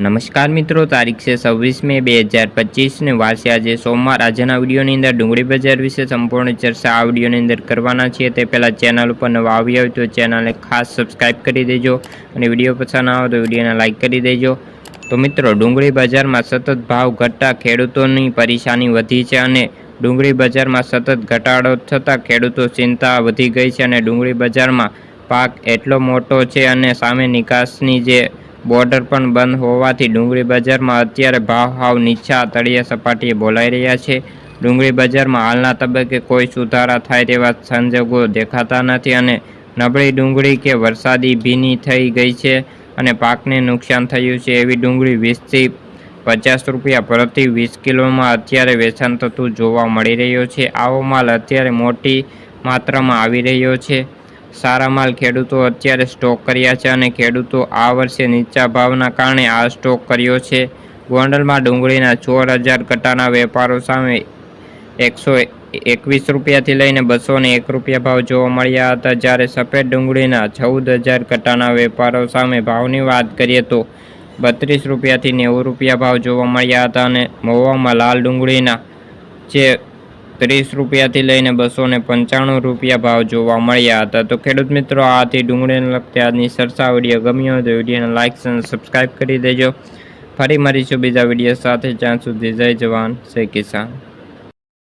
નમસ્કાર મિત્રો, તારીખ છે છવ્વીસ મે બે હજાર પચીસને વાસે આજે સોમવાર. આજના વિડીયોની અંદર ડુંગળી બજાર વિશે સંપૂર્ણ ચર્ચા આ વિડીયોની અંદર કરવાના છીએ. તે પહેલાં ચેનલ ઉપર નવા આવી હોય તો ચેનલને ખાસ સબસ્ક્રાઈબ કરી દેજો અને વીડિયો પસંદ આવે તો વિડીયોને લાઇક કરી દેજો. તો મિત્રો, ડુંગળી બજારમાં સતત ભાવ ઘટતા ખેડૂતોની પરેશાની વધી છે અને ડુંગળી બજારમાં સતત ઘટાડો થતાં ખેડૂતો ચિંતા વધી ગઈ છે અને ડુંગળી બજારમાં પાક એટલો મોટો છે અને સામે નિકાસની જે બોર્ડર પણ બંધ હોવાથી ડુંગળી બજારમાં અત્યારે ભાવ હાવ નીચા તળિયા સપાટીએ બોલાઈ રહ્યા છે. ડુંગળી બજારમાં હાલના તબક્કે કોઈ સુધારા થાય તેવા સંજોગો દેખાતા નથી અને નબળી ડુંગળી કે વરસાદી ભીની થઈ ગઈ છે અને પાકને નુકસાન થયું છે એવી ડુંગળી વીસથી પચાસ રૂપિયા પ્રતિ વીસ કિલોમાં અત્યારે વેચાણ થતું જોવા મળી રહ્યો છે. આવો માલ અત્યારે મોટી માત્રામાં આવી રહ્યો છે. સારા માલ ખેડૂતો અત્યારે સ્ટોક કર્યા છે અને ખેડૂતો આ વર્ષે નીચા ભાવના કારણે આ સ્ટોક કર્યો છે. ગોંડલમાં ડુંગળીના સોળ હજાર કટાના વેપારો સામે એકસો એકવીસ રૂપિયાથી લઈને બસો ને એક રૂપિયા ભાવ જોવા મળ્યા હતા. જ્યારે સફેદ ડુંગળીના ચૌદ હજાર કટાના વેપારો સામે ભાવની વાત કરીએ તો બત્રીસ રૂપિયાથી નેવું રૂપિયા ભાવ જોવા મળ્યા હતા અને મહુવામાં લાલ ડુંગળીના જે ત્રીસ રૂપિયાથી લઈને બસો ને પંચાણું રૂપિયા ભાવ જોવા મળ્યા હતા. તો ખેડૂત મિત્રો, આથી ડુંગળીને લગતી આજની સરસા વીડિયો ગમ્યો હોય તો વિડીયોને લાઇક અને સબસ્ક્રાઈબ કરી દેજો. ફરી મળીશું બીજા વીડિયો સાથે. જ્યાં સુધી જય જવાન, જય કિસાન.